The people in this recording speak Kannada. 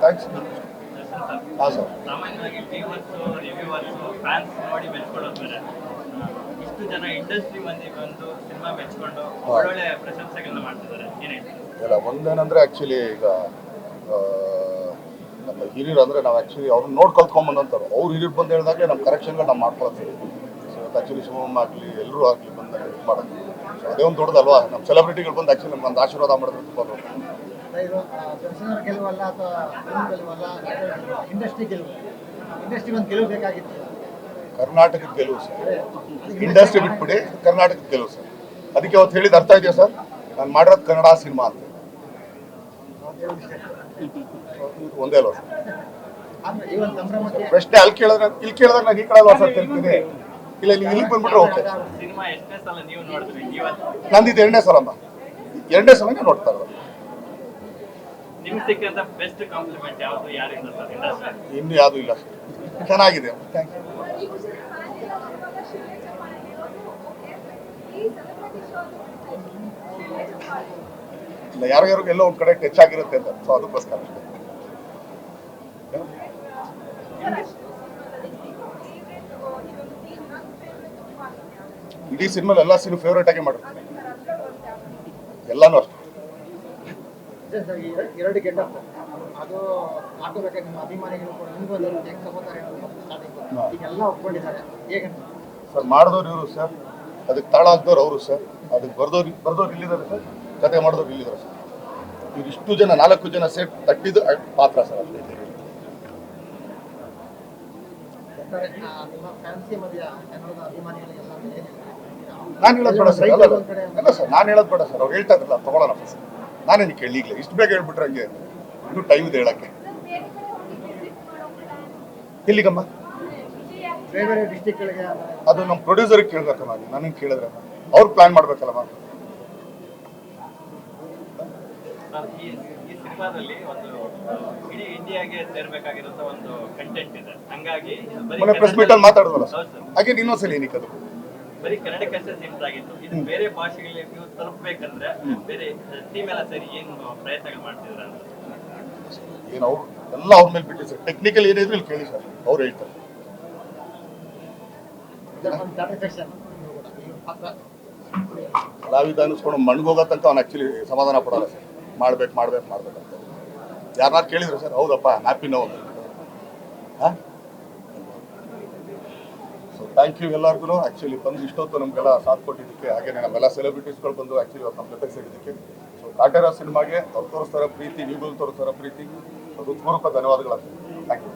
ಥ್ಯಾಂಕ್ಸ್ ಹಾಂ ಸರ್ ಸಾಮಾನ್ಯವಾಗಿ ವ್ಯೂವರ್ಸ್ ರಿವ್ಯೂವರ್ಸ್ ಫ್ಯಾನ್ಸ್ ನೋಡಿ ಮೆಚ್ಕೊಳ್ಳೋದು ಬೇರೆ. ಇಷ್ಟು ಜನ ಇಂಡಸ್ಟ್ರಿ ಮಂದಿ ಬಂದು ಸಿನಿಮಾ ಮೆಚ್ಕೊಂಡು ಒಳ್ಳೊಳ್ಳೆ ಪ್ರಶಂಸೆಗಳನ್ನ ಮಾಡ್ತಿದ್ದಾರೆ. ಏನಾಯ್ತು ಇಲ್ಲ ಒಂದೇನಂದ್ರೆ ಆ್ಯಕ್ಚುಲಿ ಈಗ ನಮ್ಮ ಹಿರಿಯರು ಅಂದರೆ ನಾವು ಆ್ಯಕ್ಚುಲಿ ಅವ್ರನ್ನ ನೋಡಿ ಕಲ್ತ್ಕೊಂಬಂದಂತಾರೆ ಅವ್ರು ಹಿರಿಯರು ಬಂದು ಹೇಳಿದಾಗ ನಮ್ಮ ಕರೆಕ್ಷನ್ಗಳು ನಾವು ಮಾಡ್ಕೊಳ್ತೀವಿ ಆ್ಯಕ್ಚುಲಿ ಶಿವಮ್ಮ ಆಗಲಿ ಎಲ್ಲರೂ ಆಗಲಿ ಬಂದಾಗ ಇದು ಮಾಡೋದು ಸೊ ಅದೇ ಒಂದು ದೊಡ್ಡದಲ್ವಾ? ನಮ್ಮ ಸೆಲೆಬ್ರಿಟಿಗಳು ಬಂದು ಆ್ಯಕ್ಚುಲಿ ನಮ್ಗೆ ಒಂದು ಆಶೀರ್ವಾದ ಮಾಡಿದ್ರೆ ತುಂಬ ದೊಡ್ಡ ಕರ್ನಾಟಕದ ಗೆಲುವು ಸರ್. ಇಂಡಸ್ಟ್ರಿ ಬಿಟ್ಬಿಡಿ ಕರ್ನಾಟಕದ ಗೆಲುವು ಸರ್. ಅದಕ್ಕೆ ಅವತ್ತು ಹೇಳಿದ ಅರ್ಥ ಇದೆಯಾ ಸರ್? ನಾನು ಮಾಡಿರೋದು ಕನ್ನಡ ಸಿನಿಮಾ ಅಂತ. ಒಂದೇ ಅಲ್ವಾ ಸರ್? ಪ್ರಶ್ನೆ ಅಲ್ಲಿ ಕೇಳಿದ್ರೆ ಇಲ್ಲಿ ಕೇಳಿದ್ರೆ ನಾನು ಈ ಕಡೆ ಅಲ್ವಾ ಸರ್ ತಿಳ್ತೀನಿ ಇಲ್ಲ ನೀವು ಇಲ್ಲಿಗೆ ಬಂದ್ಬಿಟ್ರೆ ಓಕೆ ನಂದಿದ್ದು ಎರಡನೇ ಸಲ ಅಮ್ಮ ಎರಡನೇ ಸಲ ನೋಡ್ತಾ ಇರೋದು. ನಿಮ್ಗೆ ಬೆಸ್ಟ್ ಕಾಂಪ್ಲಿಮೆಂಟ್ ಯಾವುದು? ಯಾರಿಂದ ಸರ್? ಇನ್ನು ಯಾವುದು ಇಲ್ಲ. ಚೆನ್ನಾಗಿದೆ. ಥ್ಯಾಂಕ್ ಯು ಇಲ್ಲ ಯಾರಿಗಾರು ಎಲ್ಲೋ ಒಂದ್ ಕಡೆ ಟಚ್ ಆಗಿರುತ್ತೆ ಅಂತ ಸೊ ಅದಕ್ಕೋಸ್ಕರ. ಇಡೀ ಸಿನಿಮಾ ಎಲ್ಲ ಸಿನಿಮಾ ಫೇವ್ರೇಟ್ ಆಗಿ ಮಾಡಿರ್ತೀನಿ ಎಲ್ಲಾನು ಅಷ್ಟೇ. ಸರ್, ಎರಡು ಅದು ನಿಮ್ಮ ಅಭಿಮಾನಿಗಳು ಕೂಡ ನಿಮ್ಗೂ ಒಂದು ಹೆಂಗ್ ತಗೋತಾರೆ ಅನ್ನೋದು starting. ಈಗೆಲ್ಲ ಒಪ್ಕೊಂಡಿದ್ದಾರೆ. ಹೇಗೆ? ಸರ್ ಮಾಡಿದವ್ರು ಇವರು ಸರ್. ಅದಕ್ಕೆ ತಾಳ ಹಾಕ್ದವ್ರು ಅವರು ಸರ್. ಅದಕ್ಕೆ ಬರ್ದವ್ರು ಬರ್ದವ್ರು ಇಲ್ಲಿದ್ದಾರೆ ಸರ್. ಕತೆ ಮಾಡಿದವ್ರು ಇಲ್ಲಿದ್ದಾರೆ ಸರ್. ಇವ್ರು ಇಷ್ಟು ಜನ ನಾಲ್ಕು ಜನ ಸೇಫ್ ತಟ್ಟಿದ್ದು ಪಾತ್ರ ಸರ್ ಅಲ್ಲಿ ನಿಮ್ಮ ಫ್ಯಾನ್ಸಿ ಕನ್ನಡದ ಅಭಿಮಾನಿಗಳಿಗೆಲ್ಲ ನಾನು ಹೇಳೋದು ಬೇಡ ಸರ್ ಅಲ್ಲ ಅಲ್ಲ. ಸರ್ ನಾನು ಹೇಳೋದು ಬೇಡ ಸರ್ ಅವ್ರು ಹೇಳ್ತಾ ಇದ್ರಲ್ಲ ತಗೊಳ್ಳೋಣ ಸರ್ ನಾನೇನು ಕೇಳಿ ಈಗಲೇ ಇಷ್ಟು ಬೇಗ ಹೇಳ್ಬಿಟ್ರೆ ಹಂಗೆ ಇನ್ನೂ ಟೈಮ್ ಇದೆ ಹೇಳಕ್ಕೆ. ಎಲ್ಲಿಗಮ್ಮ? ಬೇರೆ ಬೇರೆ ಡಿಸ್ಟಿಕ್ಗಳಿಗೆ ಅದು ನಮ್ಮ ಪ್ರೊಡ್ಯೂಸರ್ಗೆ ಕೇಳ್ಬೇಕಮ್ಮ ನೀವು ನನಗೆ ಕೇಳಿದ್ರೆ. ಅವ್ರು ಪ್ಲಾನ್ ಮಾಡ್ಬೇಕಲ್ಲಮ್ಮ. ಸರ್, ಈ ಸಿನಿಮಾದಲ್ಲಿ ಒಂದು ಇಡೀ ಇಂಡಿಯಾಗೆ ಸೇರ್ಬೇಕಾಗಿರೋ ಒಂದು ಕಂಟೆಂಟ್ ಇದೆ. ಹಂಗಾಗಿ ಮೊನ್ನೆ ಪ್ರೆಸ್ ಮೀಟಲ್ಲಿ ಮಾತಾಡಿದ್ವಲ್ಲ ಸರ್. ಹೌದು ಸರ್. ಹಾಗೆ ಇನ್ನೊಂದ್ಸಲ ಏನಕ್ಕೆ ಅದು? ಬರೀ ಕನ್ನಡಕ್ಕಷ್ಟೇ ಸೀಮಿತ ಆಗಿತ್ತು. ಇದು ಬೇರೆ ಭಾಷೆಗಳಲ್ಲಿ ನೀವು ತಲುಪಬೇಕಂದ್ರೆ ಬೇರೆ ಟೀಮ್ ಎಲ್ಲ ಸರಿ ಏನು ಪ್ರಯತ್ನಗಳು ಮಾಡ್ತಿದ್ರ ಏನು ಅವ್ರು ಎಲ್ಲ ಅವ್ರ ಮೇಲೆ ಬಿಟ್ಟಿದೆ ಸರ್ ಟೆಕ್ನಿಕಲ್ ಏನಿದ್ರು ಇಲ್ಲಿ ಕೇಳಿ ಸರ್. ಅವ್ರು ಹೇಳ್ತಾರೆ. ಕಲಾವಿದ ಅನ್ನಿಸ್ಕೊಂಡು ಮಣ್ಗೋಗೋ ತನಕ ಅವ್ನು ಆ್ಯಕ್ಚುಲಿ ಸಮಾಧಾನ ಪಡೋಲ್ಲ ಸರ್. ಮಾಡ್ಬೇಕು ಮಾಡ್ಬೇಕು ಮಾಡ್ಬೇಕಂತ ಯಾರನ್ನ ಕೇಳಿದ್ರು ಸರ್ ಹೌದಪ್ಪ ಹ್ಯಾಪಿ ನೋವು ಹಾಂ? ಸೊ ಥ್ಯಾಂಕ್ ಯು ಎಲ್ಲರಿಗೂ ಆ್ಯಕ್ಚುಲಿ ಬಂದು ಇಷ್ಟೊತ್ತು ನಮಗೆಲ್ಲ ಸಾಥ್ ಕೊಟ್ಟಿದ್ದಕ್ಕೆ, ಹಾಗೆ ನಮ್ಮೆಲ್ಲ ಸೆಲೆಬ್ರಿಟೀಸ್ಗಳು ಬಂದು ಆ್ಯಕ್ಚುಲಿ ಅವ್ರು ನಮ್ಮ ಜೊತೆ ಸೇರಿದ್ದಕ್ಕೆ. ಸೊ ಕಾಟೇರ ಸಿನಿಮಾಗೆ ಅವ್ರು ತೋರಿಸ್ತಾರ ಪ್ರೀತಿ ನೀವು ತೋರಿಸ್ತಾರ ಪ್ರೀತಿ ಹೃತ್ಪೂರ್ವಕ ಧನ್ಯವಾದಗಳು ಥ್ಯಾಂಕ್ ಯು